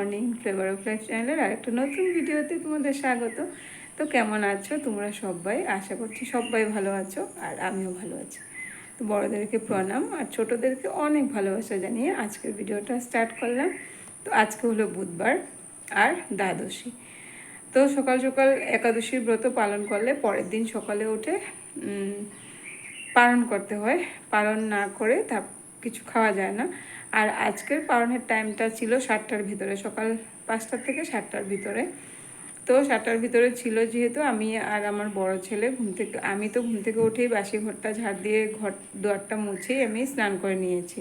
Morning flavour of life চ্যানেলের আরেকটা নতুন ভিডিওতে তোমাদের স্বাগত। তো কেমন আছো? তোমরা সবাই? আশা করছি সবাই ভালো আছো আর আমিও ভালো আছি। তো বড়োদেরকে প্রণাম আর ছোটোদেরকে অনেক ভালোবাসা জানিয়ে আজকের ভিডিওটা স্টার্ট করলাম। তো আজকে হলো বুধবার আর দ্বাদশী। তো সকাল সকাল একাদশীর ব্রত পালন করলে পরের দিন সকালে উঠে পালন করতে হয়। পালন না করে তা কিছু খাওয়া যায় না। আর আজকের পালনের টাইমটা ছিল সাতটার ভিতরে, সকাল পাঁচটার থেকে সাতটার ভিতরে। তো সাতটার ভিতরে ছিল যেহেতু আমি আর আমার বড় ছেলে ঘুম থেকে, আমি তো ঘুম থেকে উঠেই বাসি ঘরটা ঝাড় দিয়ে ঘর দুয়ারটা মুছেই আমি স্নান করে নিয়েছি।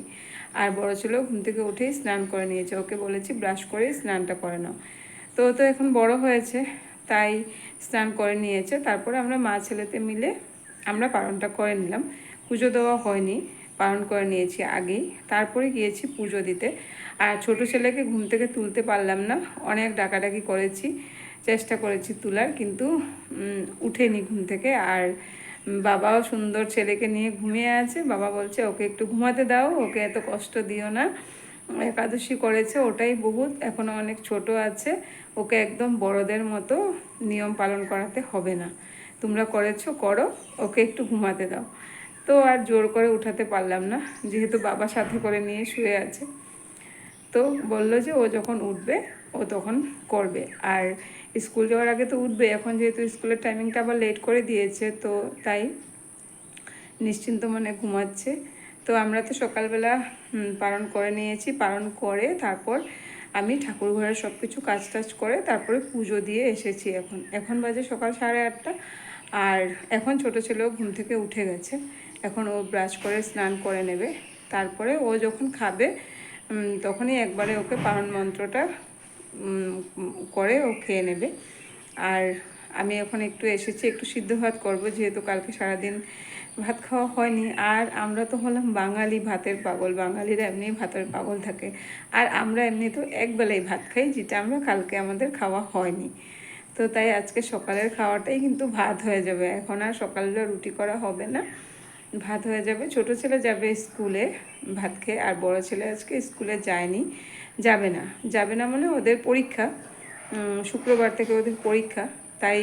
আর বড় ছেলেও ঘুম থেকে উঠেই স্নান করে নিয়েছে, ওকে বলেছি ব্রাশ করে স্নানটা করে নাও। তো তো এখন বড় হয়েছে, তাই স্নান করে নিয়েছে। তারপরে আমরা মা ছেলেতে মিলে আমরা পালনটা করে নিলাম। পুজো দেওয়া হয়নি। পালন করে নিয়েছি আগেই। তারপরে গিয়েছি পুজো দিতে। আর ছোট ছেলেকে ঘুম থেকে তুলতে পারলাম না। অনেক ডাকাডাকি করেছি, চেষ্টা করেছি তোলার, কিন্তু উঠেনি ঘুম থেকে। আর বাবাও সুন্দর ছেলেকে নিয়ে ঘুমিয়ে আছে। বাবা বলছে, ওকে একটু ঘুমাতে দাও, ওকে এত কষ্ট দিও না। একাদশী করেছে, ওটাই বহুত। এখনও অনেক ছোট আছে। ওকে একদম বড়দের মতো নিয়ম পালন করাতে হবে না। তোমরা করেছ, করো। ওকে একটু ঘুমাতে দাও। তো আর জোর করে উঠাতে পারলাম না, যেহেতু বাবা সাথে করে নিয়ে শুয়ে আছে। তো বলল যে ও যখন উঠবে, ও তখন করবে। আর স্কুল যাওয়ার আগে তো উঠবে, এখন যেহেতু স্কুলের টাইমিংটা আবার লেট করে দিয়েছে, তো তাই নিশ্চিন্ত মনে ঘুমাচ্ছে। তো আমরা তো সকালবেলা পালন করে নিয়েছি, পালন করে তারপর আমি ঠাকুর ঘরের সব কিছু কাজ টাজ করে তারপরে পুজো দিয়ে এসেছি এখন। এখন বাজে সকাল সাড়ে আটটা, আর এখন ছোট ছেলেও ঘুম থেকে উঠে গেছে। এখন ও ব্রাশ করে স্নান করে নেবে। তারপরে ও যখন খাবে তখনই একবারে ওকে পালন মন্ত্রটা করে ও খেয়ে নেবে। আর আমি এখন একটু এসেছি, একটু সিদ্ধ ভাত করব, যেহেতু কালকে সারাদিন ভাত খাওয়া হয়নি। আর আমরা তো হলাম বাঙালি ভাতের পাগল, বাঙালিরা এমনি ভাতের পাগল থাকে। আর আমরা এমনি তো একবেলাই ভাত খাই, যেটা আমরা কালকে আমাদের খাওয়া হয়নি। তো তাই আজকে সকালের খাওয়াটাই কিন্তু ভাত হয়ে যাবে। এখন আর সকালে রুটি করা হবে না। ভাত হয়ে যাবে। ছোট ছেলে যাবে স্কুলে ভাত খেয়ে, আর বড় ছেলে আজকে স্কুলে যায়নি। যাবে না। যাবে না মানে ওদের পরীক্ষা। শুক্রবার থেকে ওদের পরীক্ষা। তাই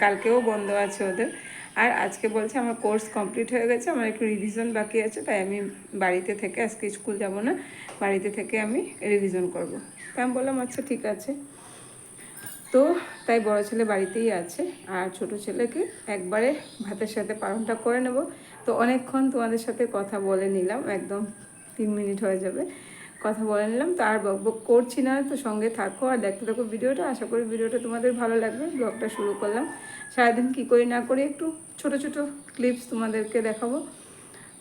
কালকেও বন্ধ আছে ওদের। আর আজকে বলছে আমার কোর্স কমপ্লিট হয়ে গেছে, আমার একটু রিভিশন বাকি আছে, তাই আমি বাড়িতে থেকে, আজকে স্কুল যাব না, বাড়িতে থেকে আমি রিভিশন করব। তাই আমি বললাম আচ্ছা ঠিক আছে। তো তাই বড় ছেলে বাড়িতেই আছে আর ছোট ছেলেকে একবারে ভাতের সাথে পালনটা করে নেব। তো অনেকক্ষণ তোমাদের সাথে কথা বলে নিলাম, একদম তিন মিনিট হয়ে যাবে কথা বলে নিলাম। তো আর বক বক করছি না, তো সঙ্গে থাকো আর দেখতে থাকো ভিডিওটা। আশা করি ভিডিওটা তোমাদের ভালো লাগবে। ব্লগটা শুরু করলাম। সারাদিন কী করি না করি একটু ছোট ছোট ক্লিপস তোমাদেরকে দেখাবো।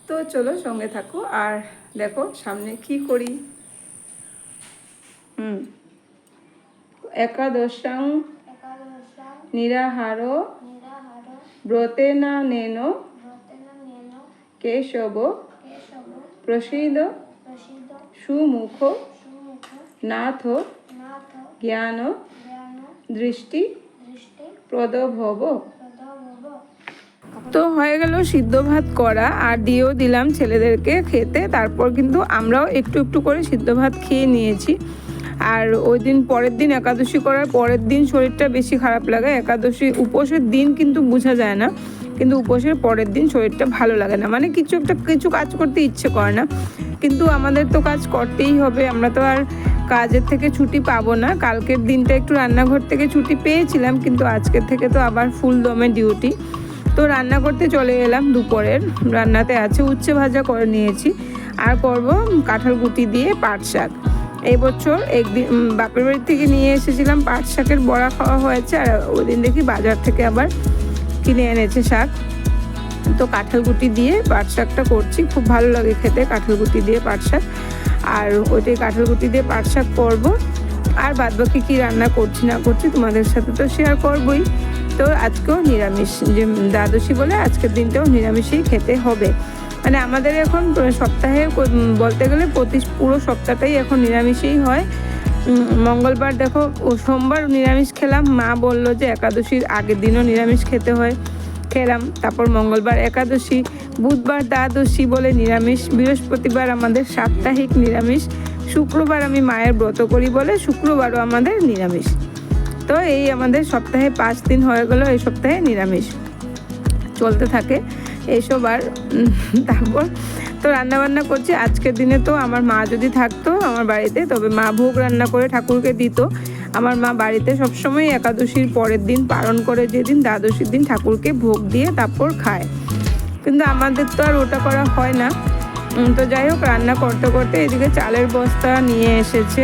তো চলো সঙ্গে থাকো আর দেখো সামনে কি করি। হুম। একাদশাং নিরাহার ব্রতেনা নেন কেশব প্রসীদ সুমুখ নাথ জ্ঞান দৃষ্টি প্রদভব। তো হয়ে গেল সিদ্ধ ভাত করা, আর দিয়েও দিলাম ছেলেদেরকে খেতে। তারপর কিন্তু আমরাও একটু একটু করে সিদ্ধ ভাত খেয়ে নিয়েছি। আর ওই দিন পরের দিন একাদশী করার পরের দিন শরীরটা বেশি খারাপ লাগে। একাদশী উপোসের দিন কিন্তু বোঝা যায় না। কিন্তু উপোসের পরের দিন শরীরটা ভালো লাগে না। মানে কিছু একটা, কিছু কাজ করতে ইচ্ছে করে না। কিন্তু আমাদের তো কাজ করতেই হবে। আমরা তো আর কাজের থেকে ছুটি পাবো না। কালকের দিনটা একটু রান্নাঘর থেকে ছুটি পেয়েছিলাম, কিন্তু আজকের থেকে তো আবার ফুল দমে ডিউটি তো রান্না করতে চলে এলাম দুপুরের। রান্নাতে আছে উচ্ছে ভাজা করে নিয়েছি। আর করব কাঁঠাল গুটি দিয়ে পাট শাক। এই বছর একদিন বাপের বাড়ি থেকে নিয়ে এসেছিলাম, পাট শাকের বড়া খাওয়া হয়েছে, আর ওই দিন দেখি বাজার থেকে আবার কিনে এনেছে শাক। তো কাঁঠাল গুটি দিয়ে পাট শাকটা করছি, খুব ভালো লাগে খেতে কাঁঠাল গুটি দিয়ে পাট শাক। আর ওইটাই কাঁঠাল গুটি দিয়ে পাট শাক করব। আর বাদ বাকি কী রান্না করছি না করছি তোমাদের সাথে তো শেয়ার করবই। তো আজকেও নিরামিষ, যে দ্বাদশী বলে আজকের দিনটাও নিরামিষই খেতে হবে। মানে আমাদের এখন সপ্তাহে বলতে গেলে প্রতি পুরো সপ্তাহটাই এখন নিরামিষই হয়। মঙ্গলবার দেখো, ও সোমবার নিরামিষ খেলাম। মা বলল যে একাদশীর আগের দিনও নিরামিষ খেতে হয়। খেলাম। তারপর মঙ্গলবার একাদশী, বুধবার দ্বাদশী বলে নিরামিষ। বৃহস্পতিবার আমাদের সাপ্তাহিক নিরামিষ। শুক্রবার আমি মায়ের ব্রত করি বলে শুক্রবারও আমাদের নিরামিষ। তো এই আমাদের সপ্তাহে পাঁচ দিন হয়ে গেল এই সপ্তাহে নিরামিষ। চলতে থাকে। এইসব আর তারপর তো রান্না বান্না করছি। আজকের দিনে তো আমার মা যদি থাকতো আমার বাড়িতে, তবে মা ভোগ রান্না করে ঠাকুরকে দিত। আমার মা বাড়িতে সবসময় একাদশীর পরের দিন পালন করে যেদিন দ্বাদশীর দিন ঠাকুরকে ভোগ দিয়ে তারপর খায়। কিন্তু আমাদের তো আর ওটা করা হয় না। তো যাই হোক, রান্না করতে করতে এদিকে চালের বস্তা নিয়ে এসেছে।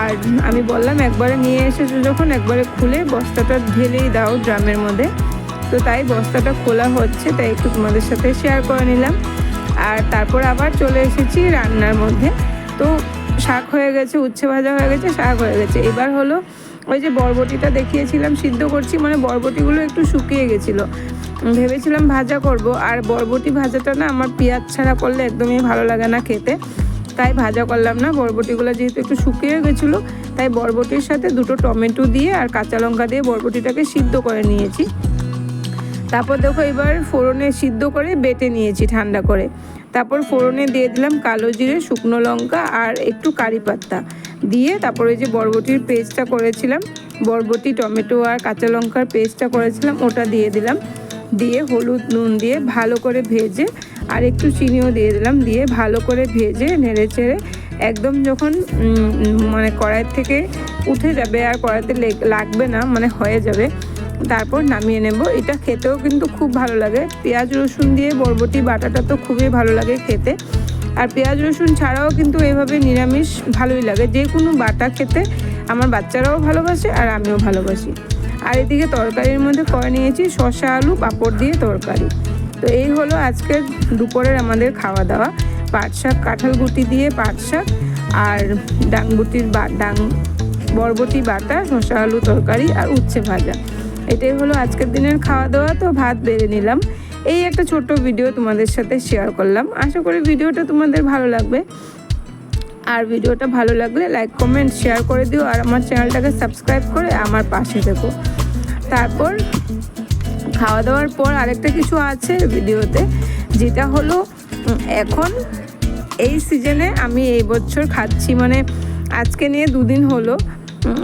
আর আমি বললাম, একবারে নিয়ে এসেছ যখন, একবারে খুলে বস্তাটা ঢেলেই দাও ড্রামের মধ্যে। তো তাই বস্তাটা খোলা হচ্ছে, তাই একটু তোমাদের সাথে শেয়ার করে নিলাম। আর তারপর আবার চলে এসেছি রান্নার মধ্যে। তো শাক হয়ে গেছে, উচ্ছে ভাজা হয়ে গেছে, শাক হয়ে গেছে। এবার হলো ওই যে বরবটিটা দেখিয়েছিলাম, সিদ্ধ করছি মানে বরবটিগুলো একটু শুকিয়ে গেছিল। ভেবেছিলাম ভাজা করব, আর বরবটি ভাজাটা না আমার পেঁয়াজ ছাড়া করলে একদমই ভালো লাগে না খেতে। তাই ভাজা করলাম না, বরবটিগুলো যেহেতু একটু শুকিয়ে গেছিল, তাই বরবটির সাথে দুটো টমেটো দিয়ে আর কাঁচা লঙ্কা দিয়ে বরবটিটাকে সিদ্ধ করে নিয়েছি। তারপর দেখো এবার ফোড়নে সিদ্ধ করে বেটে নিয়েছি ঠান্ডা করে। তারপর ফোড়নে দিয়ে দিলাম কালো জিরে, শুকনো লঙ্কা আর একটু কারি পাত্তা। দিয়ে তারপরে যে বরবটির পেস্টটা করেছিলাম, বরবটি, টমেটো আর কাঁচা লঙ্কার পেস্টটা করেছিলাম, ওটা দিয়ে দিলাম। দিয়ে হলুদ, নুন দিয়ে ভালো করে ভেজে আর একটু চিনিও দিয়ে দিলাম। দিয়ে ভালো করে ভেজে নেড়ে চেড়ে একদম যখন মানে কড়াইয়ের থেকে উঠে যাবে আর কড়াইতে লেগ- লাগবে না মানে হয়ে যাবে তারপর নামিয়ে নেব। এটা খেতেও কিন্তু খুব ভালো লাগে। পেঁয়াজ, রসুন দিয়ে বরবটি, বাটাটা তো খুবই ভালো লাগে খেতে। আর পেঁয়াজ, রসুন ছাড়াও কিন্তু এইভাবে নিরামিষ ভালোই লাগে। যে কোনো বাটা খেতে আমার বাচ্চারাও ভালোবাসে আর আমিও ভালোবাসি। আর এদিকে তরকারির মধ্যে করে নিয়েছি শসা, আলু, পাঁপড় দিয়ে তরকারি। তো এই হলো আজকের দুপুরের আমাদের খাওয়া দাওয়া। পাট শাক, কাঁঠাল গুটি দিয়ে পাট শাক আর ডাংবুটির বা, ডাং, বরবটি, বাটা, শসা, আলু, তরকারি আর উচ্ছে ভাজা। এটাই হলো আজকের দিনের খাওয়া দাওয়া তো ভাত বেড়ে নিলাম। এই একটা ছোট্ট ভিডিও তোমাদের সাথে শেয়ার করলাম। আশা করি ভিডিওটা তোমাদের ভালো লাগবে। আর ভিডিওটা ভালো লাগলে লাইক কমেন্ট শেয়ার করে দিও। আর আমার চ্যানেলটাকে সাবস্ক্রাইব করে আমার পাশে থেকো। তারপর খাওয়া দাওয়ার পর আরেকটা কিছু আছে ভিডিওতে, যেটা হলো এখন এই সিজনে আমি এই বছর খাচ্ছি। মানে আজকে নিয়ে দুদিন হলো।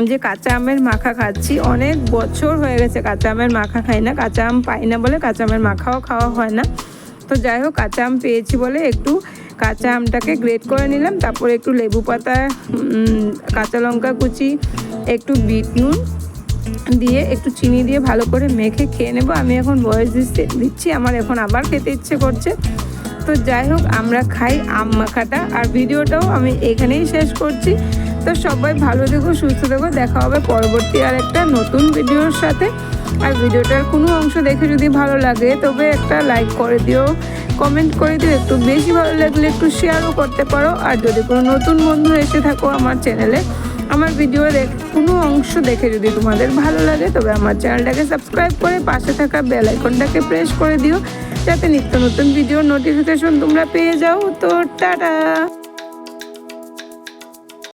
যে কাঁচা আমের মাখা খাচ্ছি, অনেক বছর হয়ে গেছে কাঁচা আমের মাখা খাই না, কাঁচা আম পাই না বলে কাঁচা আমের মাখাও খাওয়া হয় না। তো যাই হোক, কাঁচা আম পেয়েছি বলে একটু কাঁচা আমটাকে গ্রেট করে নিলাম, তারপরে একটু লেবু পাতা কাঁচা লঙ্কা কুচি, একটু বিট নুন দিয়ে, একটু চিনি দিয়ে ভালো করে মেখে খেয়ে নেব। আমি এখন বয়স দিচ্ছি দিচ্ছি, আমার এখন আবার খেতে ইচ্ছে করছে। তো যাই হোক, আমরা খাই আম মাখাটা। আর ভিডিওটাও আমি এখানেই শেষ করছি। তো সবাই ভালো থেকো, সুস্থ থেকো। দেখা হবে পরবর্তী আর একটা নতুন ভিডিওর সাথে। আর ভিডিওটার কোনো অংশ দেখে যদি ভালো লাগে, তবে একটা লাইক করে দিও কমেন্ট করে দিও। একটু বেশি ভালো লাগলে একটু শেয়ারও করতে পারো। আর যদি কোনো নতুন বন্ধু এসে থাকো আমার চ্যানেলে আমার ভিডিও দেখ কোনো অংশ দেখে যদি তোমাদের ভালো লাগে, তবে আমার চ্যানেলটাকে সাবস্ক্রাইব করে পাশে থাকা বেল আইকনটাকে প্রেস করে দিও। যাতে নিত্য নতুন ভিডিও নোটিফিকেশন তোমরা পেয়ে যাও। তো টাটা!